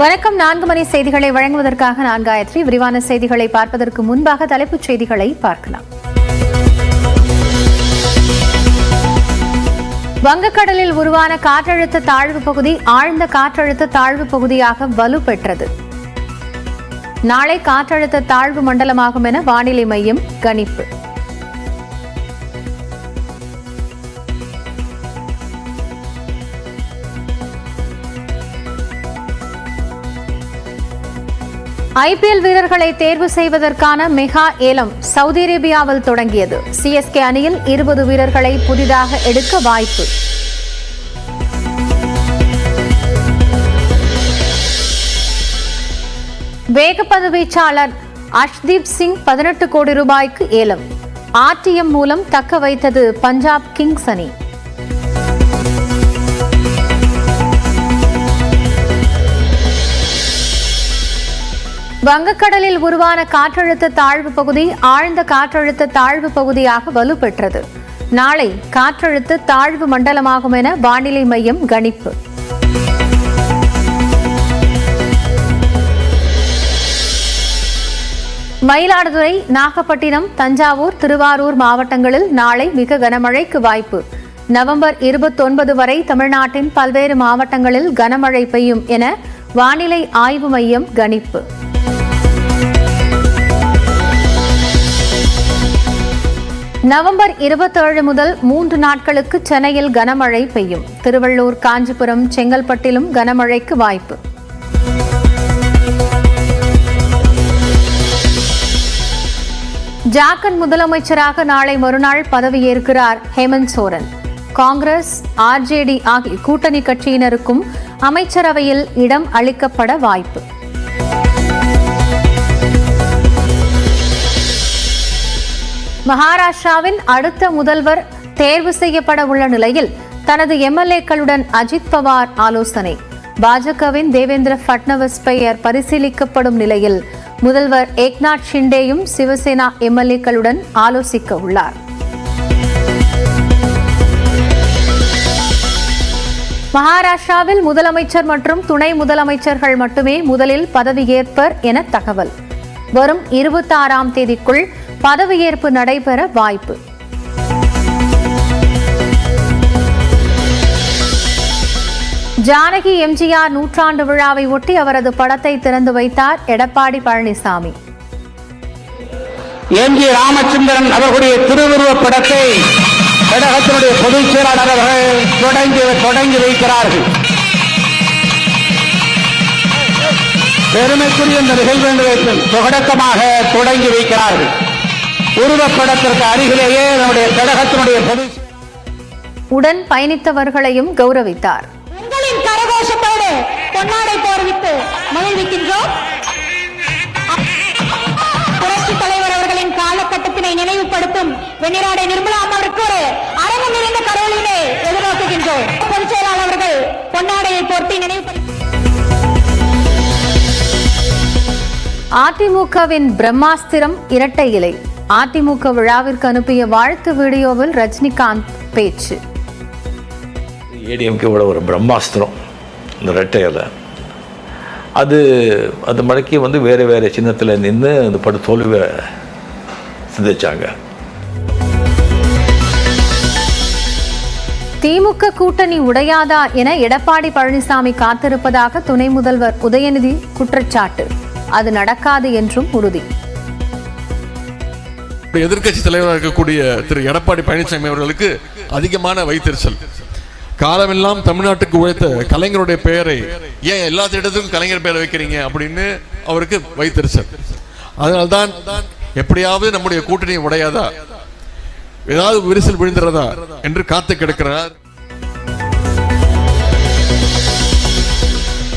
வணக்கம். நான்கு மணி செய்திகளை வழங்குவதற்காக நான் காயத்ரி விரிவான செய்திகளை பார்ப்பதற்கு முன்பாக தலைப்புச் செய்திகளை பார்க்கலாம். வங்கக்கடலில் உருவான காற்றழுத்த தாழ்வு பகுதி ஆழ்ந்த காற்றழுத்த தாழ்வு பகுதியாக வலுப்பெற்றது நாளை காற்றழுத்த தாழ்வு மண்டலமாகும் என வானிலை மையம் கணிப்பு. ஐபிஎல் வீரர்களை தேர்வு செய்வதற்கான மெகா ஏலம் சவுதி அரேபியாவில் தொடங்கியது. சிஎஸ்கே அணியில் இருபது வீரர்களை புதிதாக எடுக்க வாய்ப்பு. வேகப்பந்து வீச்சாளர் அஷ்தீப் சிங் பதினெட்டு கோடி ரூபாய்க்கு ஏலம். ஆர்டிஎம் மூலம் தக்க வைத்தது பஞ்சாப் கிங்ஸ் அணி. வங்கக்கடலில் உருவான காற்றழுத்த தாழ்வு பகுதி ஆழ்ந்த காற்றழுத்த தாழ்வு பகுதியாக வலுப்பெற்றது. நாளை காற்றழுத்த தாழ்வு மண்டலமாகும் என வானிலை மையம் கணிப்பு. மயிலாடுதுறை நாகப்பட்டினம் தஞ்சாவூர் திருவாரூர் மாவட்டங்களில் நாளை மிக கனமழைக்கு வாய்ப்பு. நவம்பர் இருபத்தொன்பது வரை தமிழ்நாட்டின் பல்வேறு மாவட்டங்களில் கனமழை பெய்யும் என வானிலை ஆய்வு மையம் கணிப்பு. நவம்பர் இருபத்தேழு முதல் மூன்று நாட்களுக்கு சென்னையில் கனமழை பெய்யும். திருவள்ளூர் காஞ்சிபுரம் செங்கல்பட்டிலும் கனமழைக்கு வாய்ப்பு. ஜார்க்கண்ட் முதலமைச்சராக நாளை மறுநாள் பதவியேற்கிறார் ஹேமந்த் சோரன். காங்கிரஸ் ஆர்ஜேடி ஆகிய கூட்டணி கட்சியினருக்கும் அமைச்சரவையில் இடம் அளிக்கப்பட வாய்ப்பு. மகாராஷ்டிராவின் அடுத்த முதல்வர் தேர்வு செய்யப்பட உள்ள நிலையில் தனது எம்எல்ஏக்களுடன் அஜித் பவார் ஆலோசனை. பாஜகவின் தேவேந்திர பட்னவிஸ் பெயர் பரிசீலிக்கப்படும் நிலையில் முதல்வர் ஏக்நாத் ஷிண்டேயும் சிவசேனா எம்எல்ஏக்களுடன் ஆலோசிக்க உள்ளார். மகாராஷ்டிராவில் முதலமைச்சர் மற்றும் துணை முதலமைச்சர்கள் மட்டுமே முதலில் பதவியேற்பர் என தகவல். வரும் இருபத்தாறாம் தேதிக்குள் பதவியேற்பு நடைபெற வாய்ப்பு. ஜானகி எம்ஜிஆர் நூற்றாண்டு விழாவை ஒட்டி அவரது படத்தை திறந்து வைத்தார் எடப்பாடி பழனிசாமி. எம் ஜி ராமச்சந்திரன் அவர்களுடைய திருவுருவப் படத்தை கழகத்தினுடைய பொதுச் செயலாளர் அவர்கள் தொடங்கி தொடங்கி வைக்கிறார்கள். பெருமைக்குரிய இந்த நிகழ்வு தொடக்கமாக தொடங்கி வைக்கிறார்கள். உருவப்படத்திற்கு அருகிலேயே நம்முடைய கழகத்தினுடைய பொது உடன் பயணித்தவர்களையும் கௌரவித்தார். உங்களின் கரகோஷத்தோடு பொன்னாடை போர்வித்து மகிழ்விக்கின்றோம். புரட்சி தலைவர் அவர்களின் காலகட்டத்தினை நினைவுபடுத்தும் வெண்ணிராடை நிர்மலா அம்மாவிற்கு ஒரு அரங்கம் நிறைந்த கரவொலியினை எதிர்நோக்குகின்றோம். பொதுச் செயலாளர் அவர்கள் பொன்னாடையை போர்த்தி நினைவுபடுத்தி அதிமுகவின் பிரம்மாஸ்திரம் இரட்டை இலை. அதிமுக விழாவிற்கு அனுப்பிய வாழ்த்து வீடியோவில் ரஜினிகாந்த் பேச்சு. ஏடிஎம்கேவோட ஒரு பிரம்மாஸ்திரம் இந்த ரெட்டையில் அது அது மடக்கி வந்து வேறு வேறு சின்னத்தில் நின்று அந்த படு தோல்வியை சிந்திச்சாங்க. திமுக கூட்டணி உடையாதா என எடப்பாடி பழனிசாமி காத்திருப்பதாக துணை முதல்வர் உதயநிதி குற்றச்சாட்டு. அது நடக்காது என்றும் உறுதி. எதிர்க்கட்சி தலைவராக இருக்கக்கூடிய திரு எடப்பாடி பழனிசாமி அவர்களுக்கு அதிகமான வைத்தறிச்சல். காலமெல்லாம் தமிழ்நாட்டுக்கு உழைத்த கலைஞருடைய பெயரை ஏன் எல்லா இடத்துக்கும் கலைஞர் பெயரை வைக்கிறீங்க அப்படின்னு அவருக்கு வைத்தறிச்சல். அதனால்தான் எப்படியாவது நம்முடைய கூட்டணி உடையாதா? ஏதாவது விரிசல் விழுந்துறதா என்று காத்து கிடக்கிறார்.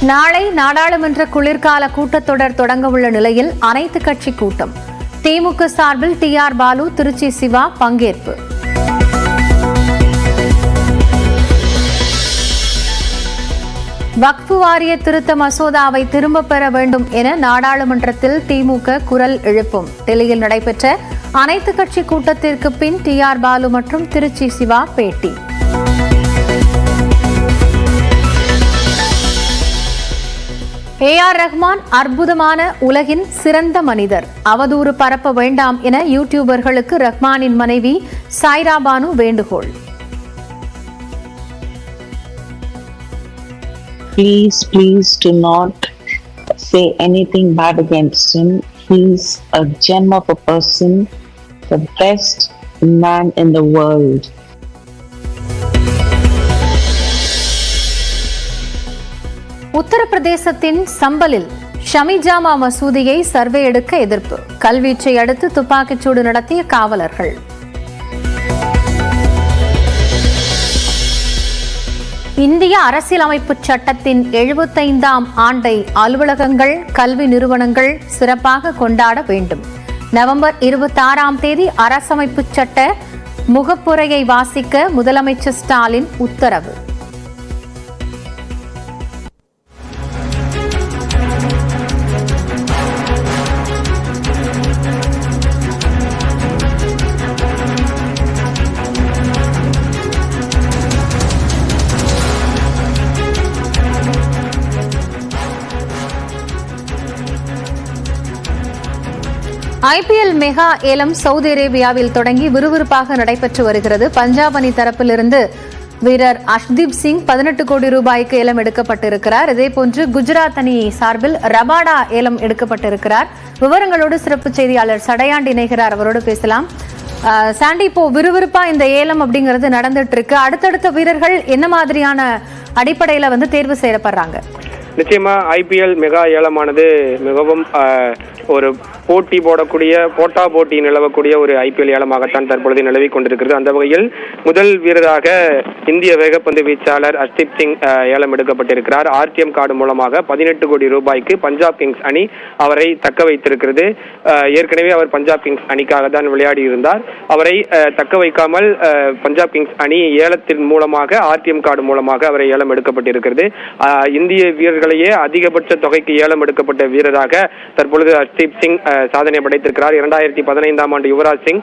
நாளை நாடாளுமன்ற குளிர்கால கூட்டத்தொடர் தொடங்க உள்ள நிலையில் அனைத்து கட்சி கூட்டம். திமுக சார்பில் டி ஆர் பாலு திருச்சி சிவா பங்கேற்பு. வக்ஃபு வாரிய திருத்த மசோதாவை திரும்பப் பெற வேண்டும் என நாடாளுமன்றத்தில் திமுக குரல் எழுப்பும். டெல்லியில் நடைபெற்ற அனைத்து கட்சி கூட்டத்திற்கு பின் டி ஆர் பாலு மற்றும் திருச்சி சிவா பேட்டி. ஏ ஆர் ரஹ்மான் அற்புதமான உலகின் சிறந்த மனிதர் அவதூறு பரப்ப வேண்டாம் என யூடியூபர்களுக்கு ரஹ்மானின் மனைவி சாய்ரா பானு வேண்டுகோள் please please do not say anything bad against him he's a gem of a person the best man in the world உத்தரப்பிரதேசத்தின் சம்பலில் ஷமிஜாமா மசூதியை சர்வே எடுக்க எதிர்ப்பு. கல்வீச்சை அடுத்து துப்பாக்கிச்சூடு நடத்திய காவலர்கள். இந்திய அரசியலமைப்பு சட்டத்தின் எழுபத்தைந்தாம் ஆண்டை அலுவலகங்கள் கல்வி நிறுவனங்கள் சிறப்பாக கொண்டாட வேண்டும். நவம்பர் இருபத்தாறாம் தேதி அரசமைப்பு சட்ட முகப்புரையை வாசிக்க முதலமைச்சர் ஸ்டாலின் உத்தரவு. ஐபிஎல் மெகா ஏலம் சவுதி அரேபியாவில் தொடங்கி விறுவிறுப்பாக நடைபெற்று வருகிறது. பஞ்சாப் அணி தரப்பிலிருந்து வீரர் அஷ்தீப் சிங் பதினெட்டு கோடி ரூபாய்க்கு ஏலம் எடுக்கப்பட்டிருக்கிறார். இதேபோன்று குஜராத் அணி சார்பில் ரபாடா ஏலம் எடுக்கப்பட்டிருக்கிறார். விவரங்களோடு சிறப்பு செய்தியாளர் சடையாண்டி இணைகிறார். அவரோடு பேசலாம். சாண்டி இப்போ விறுவிறுப்பா இந்த ஏலம் அப்படிங்கிறது நடந்துட்டு இருக்கு அடுத்தடுத்த வீரர்கள் என்ன மாதிரியான அடிப்படையில வந்து தேர்வு செய்யப்படுறாங்க? நிச்சயமா ஐபிஎல் மெகா ஏலமானது மிகவும் ஒரு போட்டி போடக்கூடிய போட்டா போட்டி நிலவக்கூடிய ஒரு ஐபிஎல் ஏலமாகத்தான் தற்பொழுது நிலவி கொண்டிருக்கிறது. அந்த வகையில் முதல் வீரராக இந்திய வேகப்பந்து வீச்சாளர் அர்ஷ்தீப் சிங் ஏலம் எடுக்கப்பட்டிருக்கிறார். ஆர்டிஎம் கார்டு மூலமாக பதினெட்டு கோடி ரூபாய்க்கு பஞ்சாப் கிங்ஸ் அணி அவரை தக்க வைத்திருக்கிறது. ஏற்கனவே அவர் பஞ்சாப் கிங்ஸ் அணிக்காக தான் விளையாடி இருந்தார் அவரை தக்க வைக்காமல் பஞ்சாப் கிங்ஸ் அணி ஏலத்தின் மூலமாக ஆர்டிஎம் கார்டு மூலமாக அவரை ஏலம் எடுக்கப்பட்டிருக்கிறது. இந்திய வீரர்களையே அதிகபட்ச தொகைக்கு ஏலம் எடுக்கப்பட்ட வீரராக தற்பொழுது ஹர்தீப் சிங் சாதனை படைத்திருக்கிறார். இரண்டாயிரத்தி பதினைந்தாம் ஆண்டு யுவராஜ் சிங்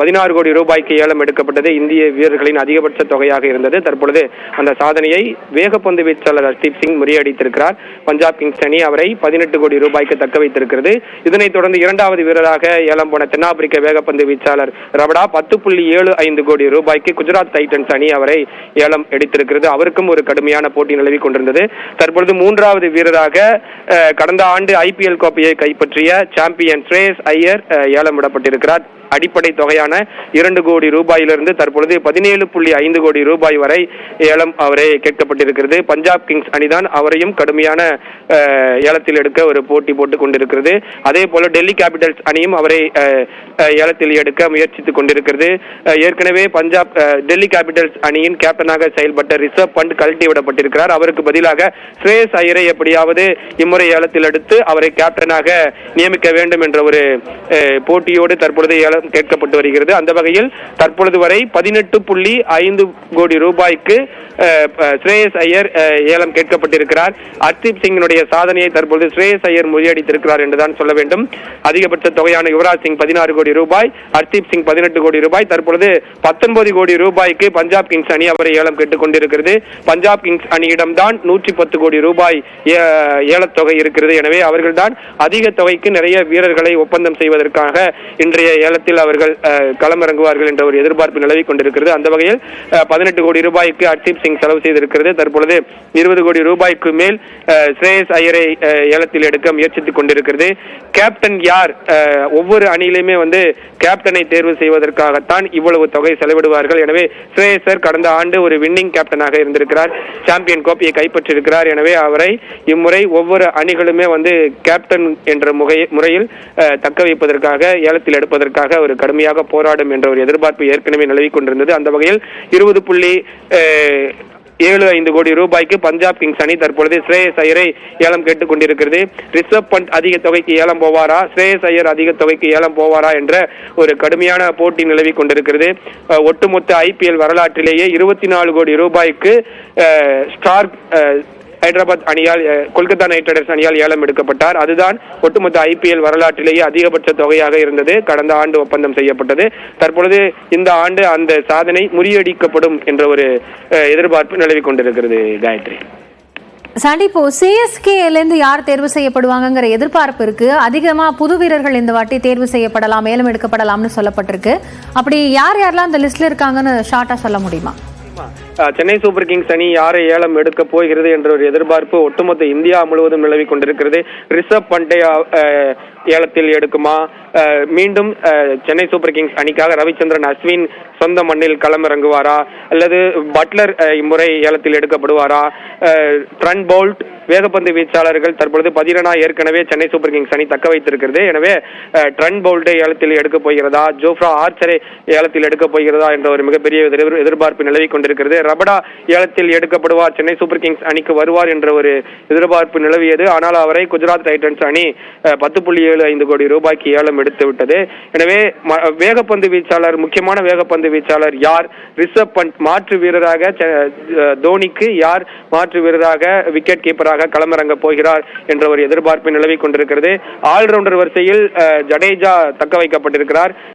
பதினாறு கோடி ரூபாய்க்கு ஏலம் எடுக்கப்பட்டது இந்திய வீரர்களின் அதிகபட்ச தொகையாக இருந்தது. தற்பொழுது அந்த சாதனையை வேகப்பந்து வீச்சாளர் ஹர்தீப் சிங் முறியடித்திருக்கிறார். பஞ்சாப் கிங்ஸ் அணி அவரை பதினெட்டு கோடி ரூபாய்க்கு தக்க வைத்திருக்கிறது. இதனைத் தொடர்ந்து இரண்டாவது வீரராக ஏலம் போன தென்னாப்பிரிக்க வேகப்பந்து வீச்சாளர் ரபடா பத்து புள்ளி ஏழு ஐந்து கோடி ரூபாய்க்கு குஜராத் டைட்டன்ஸ் அணி அவரை ஏலம் எடுத்திருக்கிறது. அவருக்கும் ஒரு கடுமையான போட்டி நிலவி கொண்டிருந்தது. தற்பொழுது மூன்றாவது வீரராக கடந்த ஆண்டு ஐபிஎல் கோப்பையை கைப்பற்றிய சாம்பியன் ஸ்ரேயஸ் ஐயர் ஏலம் விடப்பட்டிருக்கிறார். அடிப்படை தொகையான இரண்டு கோடி ரூபாயிலிருந்து தற்பொழுது பதினேழு புள்ளி ஐந்து கோடி ரூபாய் வரை ஏலம் அவரை கேட்கப்பட்டிருக்கிறது. பஞ்சாப் கிங்ஸ் அணிதான் அவரையும் கடுமையான ஏலத்தில் எடுக்க ஒரு போட்டி போட்டுக் கொண்டிருக்கிறது. அதே போல டெல்லி கேபிட்டல்ஸ் அணியும் அவரை ஏலத்தில் எடுக்க முயற்சித்துக் கொண்டிருக்கிறது. ஏற்கனவே பஞ்சாப் டெல்லி கேபிட்டல்ஸ் அணியின் கேப்டனாக செயல்பட்ட ரிசர்வ் பண்ட் கழட்டி விடப்பட்டிருக்கிறார். அவருக்கு பதிலாக ஸ்ரேஸ் ஐயரை எப்படியாவது இம்முறை ஏலத்தில் எடுத்து அவரை கேப்டனாக நியமிக்க வேண்டும் என்ற ஒரு போட்டியோடு தற்பொழுது ஏலம் கேட்கப்பட்டு வருகிறது. அந்த வகையில் தற்பொழுது வரை பதினெட்டு புள்ளி ஐந்து கோடி ரூபாய்க்கு ஸ்ரேயஸ் ஐயர் ஏலம் கேட்கப்பட்டிருக்கிறார். ஹர்தீப் சிங்கினுடைய சாதனையை தற்பொழுது ஸ்ரேயஸ் ஐயர் முறியடித்திருக்கிறார் என்றுதான் சொல்ல வேண்டும். அதிகபட்ச தொகையான யுவராஜ் சிங் பதினாறு கோடி ரூபாய் ஹர்தீப் சிங் பதினெட்டு கோடி ரூபாய் தற்பொழுது பத்தொன்பது கோடி ரூபாய்க்கு பஞ்சாப் கிங்ஸ் அணி அவரை ஏலம் கேட்டுக் கொண்டிருக்கிறது பஞ்சாப் கிங்ஸ் அணியிடம்தான் நூற்றி பத்து கோடி ரூபாய் ஏலத்தொகை இருக்கிறது. எனவே அவர்கள்தான் அதிக தொகைக்கு நிறைய வீரர்களை ஒப்பந்தம் செய்வதற்காக இன்றைய ஏலத்தில் அவர்கள் களமிறங்குவார்கள் என்ற ஒரு எதிர்பார்ப்பு நிலவிக் கொண்டிருக்கிறது. அந்த வகையில் பதினெட்டு கோடி ரூபாய்க்கு ஹர்தீப் சிங் செலவு செய்திருக்கிறது. தற்பொழுது இருபது கோடி ரூபாய்க்கு மேல் ஸ்ரேயஸ் ஐயரை ஏலத்தில் எடுக்க முயற்சித்துக் கொண்டிருக்கிறது. கேப்டன் யார்? ஒவ்வொரு அணியிலுமே வந்து கேப்டனை தேர்வு செய்வதற்காகத்தான் இவ்வளவு தொகை செலவிடுவார்கள். எனவே ஸ்ரேயசர் கடந்த ஆண்டு ஒரு வின்னிங் கேப்டனாக இருந்திருக்கிறார். சாம்பியன் கோப்பையை கைப்பற்றியிருக்கிறார். எனவே அவரை இம்முறை ஒவ்வொரு அணிகளுமே வந்து கேப்டன் என்ற முகை முறையில் தக்க வைப்பதற்காக ஏலத்தில் எடுப்பதற்காக அவர் கடுமையாக போராடும் என்ற ஒரு எதிர்பார்ப்பு ஏற்கனவே நிலவிக் கொண்டிருந்தது. அந்த வகையில் இருபது புள்ளி ஏழு ஐந்து கோடி ரூபாய்க்கு பஞ்சாப் கிங்ஸ் அணி தற்பொழுது ஸ்ரேயஸ் ஐயரை ஏலம் கேட்டுக் கொண்டிருக்கிறது. ரிஷப் பண்ட் அதிக தொகைக்கு ஏலம் போவாரா? ஸ்ரேயஸ் ஐயர் அதிக தொகைக்கு ஏலம் போவாரா என்ற ஒரு கடுமையான போட்டி நிலவி கொண்டிருக்கிறது. ஒட்டுமொத்த ஐபிஎல் வரலாற்றிலேயே இருபத்தி நாலு கோடி ரூபாய்க்கு ஸ்டார் ஹைதராபாத் அணியால் கொல்கத்தா நைட் ரைடர்ஸ் அணியால் ஏலம் எடுக்கப்பட்டார். அதுதான் ஒட்டுமொத்த ஐபிஎல் வரலாற்றிலேயே அதிகபட்ச தொகையாக இருந்தது. கடந்த ஆண்டு ஒப்பந்தம் செய்யப்பட்டது. தற்பொழுது இந்த ஆண்டு அந்த சாதனை முறியடிக்கப்படும் என்ற ஒரு எதிர்பார்ப்பு நிலவிக் கொண்டிருக்கிறது காயத்ரி. சாண்டி இப்போ சிஎஸ்கேல இருந்து யார் தேர்வு செய்யப்படுவாங்கங்கிற எதிர்பார்ப்பு இருக்கு. அதிகமா புது வீரர்கள் இந்த வாட்டி தேர்வு செய்யப்படலாம் மேலும் எடுக்கப்படலாம்னு சொல்லப்பட்டிருக்கு. அப்படி யார் யாரெல்லாம் அந்த லிஸ்ட்ல இருக்காங்கன்னு ஷார்ட்டா சொல்ல முடியுமா? சென்னை சூப்பர் கிங்ஸ் அணி யாரை ஏலம் எடுக்க போகிறது என்ற ஒரு எதிர்பார்ப்பு ஒட்டுமொத்த இந்தியா முழுவதும் நிலவி கொண்டிருக்கிறது. ரிஷப் பண்டே ஏலத்தில் எடுக்குமா? மீண்டும் சென்னை சூப்பர் கிங்ஸ் அணிக்காக ரவிச்சந்திரன் அஸ்வின் சொந்த மண்ணில் களமிறங்குவாரா? அல்லது பட்லர் இம்முறை ஏலத்தில் எடுக்கப்படுவாரா? ட்ரன் போல்ட் வேகப்பந்து வீச்சாளர்கள் தற்பொழுது பதிரனா ஏற்கனவே சென்னை சூப்பர் கிங்ஸ் அணி தக்க வைத்திருக்கிறது. எனவே ட்ரன் போல்ட்டை ஏலத்தில் எடுக்க போகிறதா ஜோஃப்ரா ஆர்ச்சரை ஏலத்தில் எடுக்க போகிறதா என்ற ஒரு மிகப்பெரிய எதிர்- எதிர்பார்ப்பு நிலவி கொண்டிருக்கிறது. ரபடா ஏலத்தில் எடுக்கப்படுவார் சென்னை சூப்பர் கிங்ஸ் அணிக்கு வருவார் என்ற ஒரு எதிர்பார்ப்பு நிலவியது. ஆனால் அவரை குஜராத் டைட்டன்ஸ் அணி பத்து புள்ளி ஏழு ஐந்து கோடி ரூபாய்க்கு ஏலம் எடுத்து விட்டது. எனவே ம- வேகப்பந்து வீச்சாளர் முக்கியமான வேகப்பந்து வீச்சாளர் யார்? ரிஷப் பண்ட் மாற்று வீரராக தோனிக்கு யார் மாற்று வீரராக விக்கெட் கீப்பராக களமிறங்க போகிறார் என்ற ஒரு எதிர்பார்ப்பு நிலவி கொண்டிருக்கிறது. ஆல்ரவுண்டர் வரிசையில் ஜடேஜா தக்க வைக்கப்பட்டிருக்கிறார்